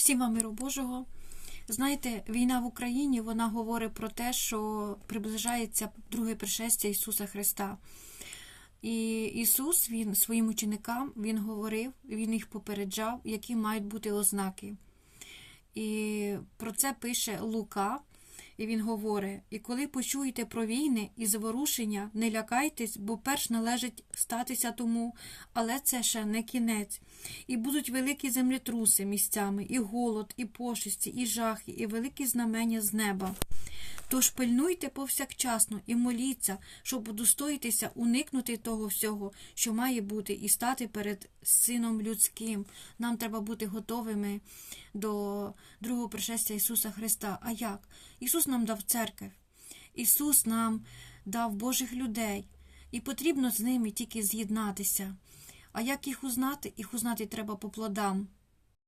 Всім вам миру Божого. Знаєте, війна в Україні вона говорить про те, що приближається друге пришестя Ісуса Христа. І Ісус він своїм ученикам він говорив, Він їх попереджав, які мають бути ознаки. І про це пише Лука, і він говорить: І коли почуєте про війни і зворушення, не лякайтесь, бо перш належить статися тому, але це ще не кінець. І будуть великі землетруси місцями, і голод, і пошесті, і жахи, і великі знамення з неба. Тож пильнуйте повсякчасно і моліться, щоб удостоїтися уникнути того всього, що має бути, і стати перед Сином людським. Нам треба бути готовими до другого пришестя Ісуса Христа. А як? Ісус нам дав церкву, Ісус нам дав Божих людей, і потрібно з ними тільки з'єднатися. А як їх узнати? Їх узнати треба по плодам.